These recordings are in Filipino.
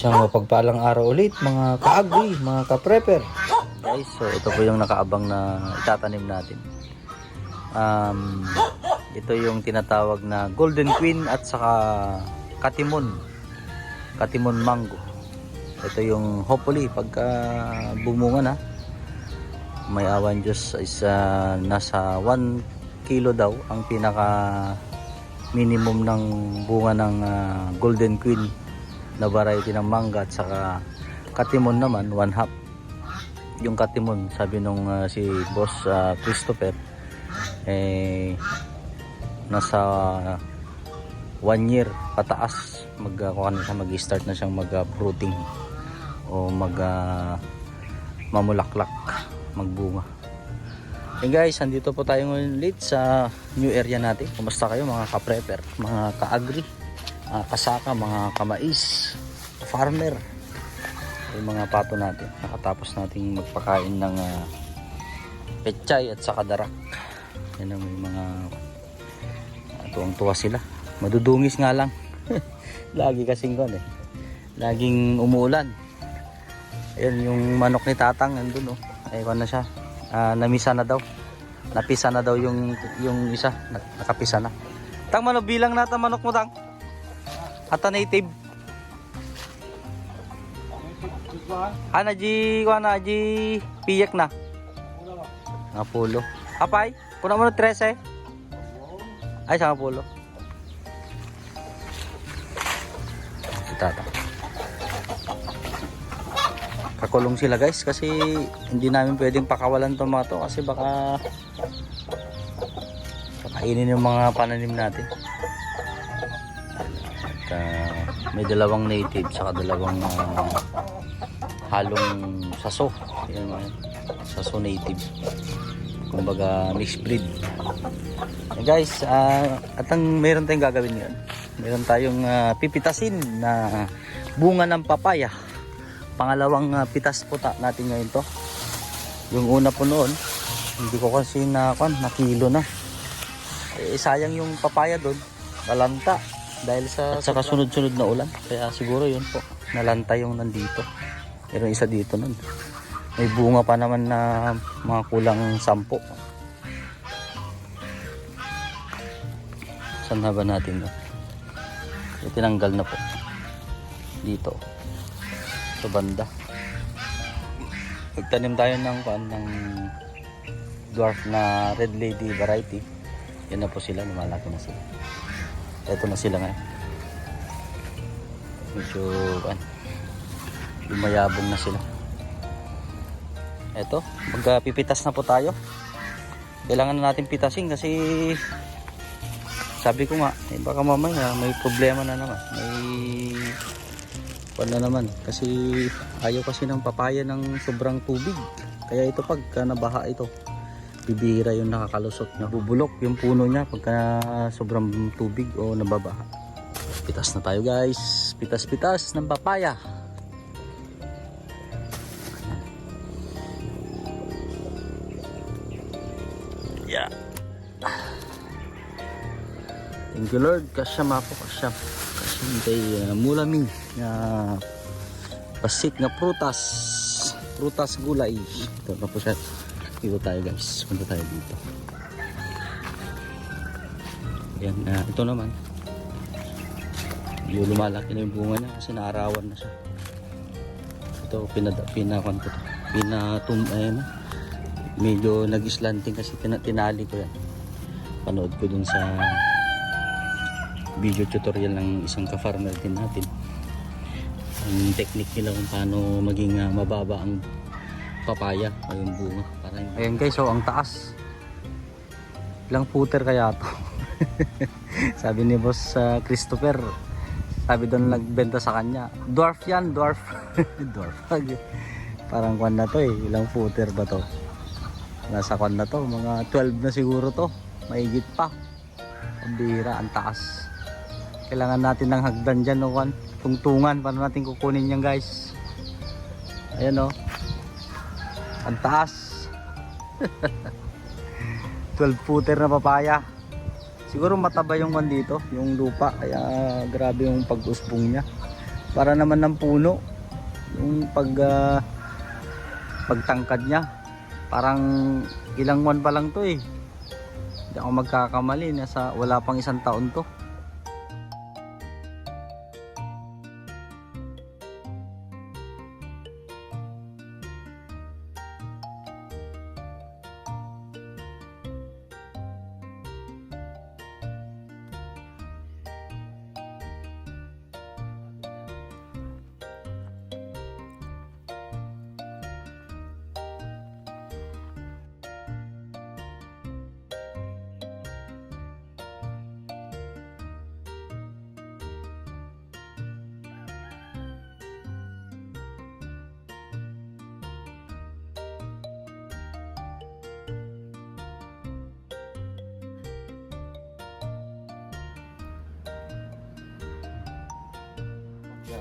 Isang mapagpalang araw ulit mga ka-agri, mga ka-prepper. Guys, so ito po yung nakaabang na itatanim natin. Um, ito yung tinatawag na Golden Queen at saka Katimon. Katimon Mango. Ito yung hopefully pagka bumunga na may awan Diyos is ah, nasa 1 kilo daw ang pinaka minimum ng bunga ng ah, Golden Queen na variety ng mangga at saka katimon naman one half. Yung katimon sabi nung ah, si boss ah, Christopher eh nasa one year pataas. Mag uh, siya mag-start na siyang mag ah, fruiting o mag ah, mamulaklak magbunga. Hey guys, andito po tayo ngayon ulit sa new area natin. Kumusta kayo mga ka-prepper, mga ka-agri, mga kasaka, mga kamais, farmer. Yung mga pato natin. Nakatapos nating magpakain ng uh, pechay at saka darak. Yan ang mga uh, tuwang-tuwa sila. Madudungis nga lang. Lagi kasing kon eh. Laging umuulan. Ayun yung manok ni Tatang nandun oh. Ayun na siya. Ah, namisa na daw. Napisa na daw yung yung isa, Nak- nakapisa na. Tang manok bilang nata manok mo tang. Ata native. Ana ji ko na ji piyak na. Nga pulo. Apay, kuna mo na 13. Ay sa pulo. Si tata. Kakulong sila guys kasi hindi namin pwedeng pakawalan tong mga to kasi baka kakainin yung mga pananim natin. Ah, may dalawang native saka dalawang ah, halong saso. Yan mga yan. Saso native. Kumbaga mixed breed. Eh, guys, ah, at ang meron tayong gagawin ngayon. Meron tayong ah, pipitasin na bunga ng papaya pangalawang uh, pitas po ta natin ngayon to yung una po noon hindi ko kasi na kan na kilo na eh, sayang yung papaya doon nalanta dahil sa At saka sunod-sunod na ulan. Kaya siguro yun po nalanta yung nandito. Pero isa dito nun. May bunga pa naman na mga kulang sampo. Saan na ba natin doon tinanggal na po. Dito. Sa banda. Nagtanim tayo ng pan ng dwarf na red lady variety. Yan na po sila. Lumalaki na sila eto na sila ngayon. Medyo an lumayabong na sila. Eto magpipitas na po tayo. Kailangan na natin pitasin kasi sabi ko nga eh, baka mamaya may problema na naman. May na naman. Kasi ayaw kasi ng papaya ng sobrang tubig. Kaya ito pagka nabaha ito, bibihira yung nakakalusot na bubulok yung puno niya pagka sobrang tubig o nababaha. Pitas na tayo guys. Pitas-pitas ng papaya. Yeah. Thank you Lord. Kasyam ako, kasyam. Kasyam kay uh, mulami nga pasik nga prutas. Prutas gulay. Ito na po siya. Dito tayo guys. Punta tayo dito. Yan, uh, ito naman. Yung lumalaki na yung bunga niya kasi naarawan na siya. Ito, pinada, pinakon ko to. Pinatum, ayun, medyo nag-slanting kasi tina, tinali ko yan. Panood ko dun sa video tutorial ng isang ka-farmer din natin ang technique nila kung paano maging ah, mababa ang papaya o yung bunga. Ayan guys so ang taas. Ilang puter kaya to? Sabi ni boss ah, Christopher sabi doon nagbenta sa kanya. Dwarf yan dwarf. Dwarf. Parang kwan na to eh. Ilang puter ba to? Nasa kwan na to mga 12 na siguro to. Maigit pa. Ang bihira ang taas. Kailangan natin ng hagdan dyan no kan tungtungan paano natin kukunin yan guys? Ayan o ang taas 12 footer na papaya siguro mataba yung one dito yung lupa kaya grabe yung pag-usbong niya para naman ng puno. Yung pag ah, pagtangkad niya. Parang ilang buwan pa lang to eh. Hindi ako magkakamali. Nasa, wala pang isang taon to.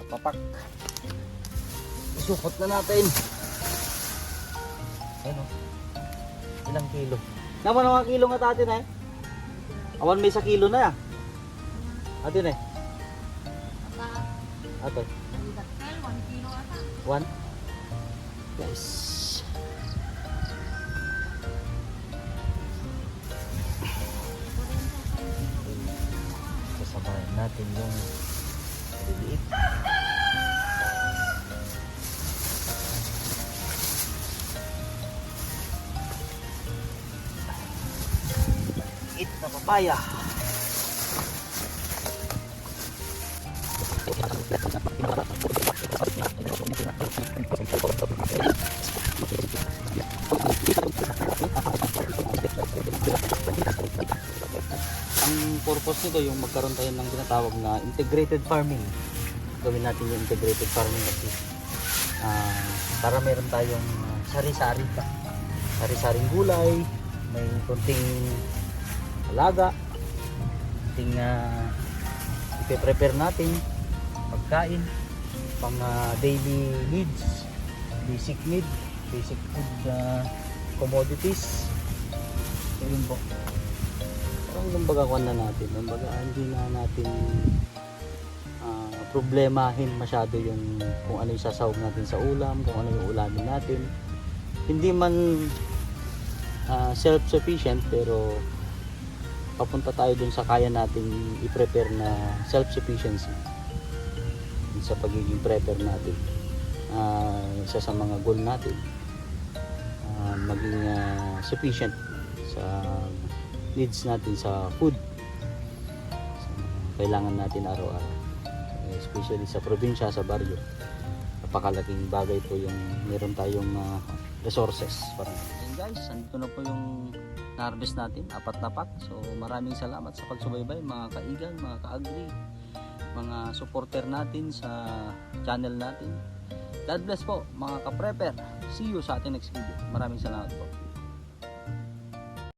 Papak. Isupot na natin. Ano? Ilang kilo? Naman mga kilo nga tatin eh. Awan may sa kilo na ya. Atin eh. Ato. One. Yes. Sasabayan natin yung liliit. Papaya. Ang purpose nito yung magkaroon tayo ng tinatawag na integrated farming. Gawin natin yung integrated farming kasi ah, para meron tayong sari-sari pa. Sari-saring gulay, may kunting alaga, kunting uh, ipe-prepare natin pagkain, pang ah, daily needs, basic need, basic food ah, commodities. So yun po. Parang kumbaga kuwan na natin, kumbaga hindi na natin ah, problemahin masyado yung kung ano yung sasawag natin sa ulam, kung ano yung ulamin natin. Hindi man ah, self-sufficient pero papunta tayo dun sa kaya natin i-prepare na self-sufficiency. Sa pagiging prepare natin. Ah, isa sa mga goal natin. Ah, maging ah, sufficient sa needs natin sa food. Mga kailangan natin araw-araw. Especially sa probinsya, sa baryo. Napakalaking bagay po yung meron tayong ah, resources parang guys, andito na po yung na-harvest natin, apat na pack so maraming salamat sa pagsubaybay mga kaigan, mga ka-agri mga supporter natin sa channel natin. God bless po mga ka-prepper. See you sa ating next video. Maraming salamat po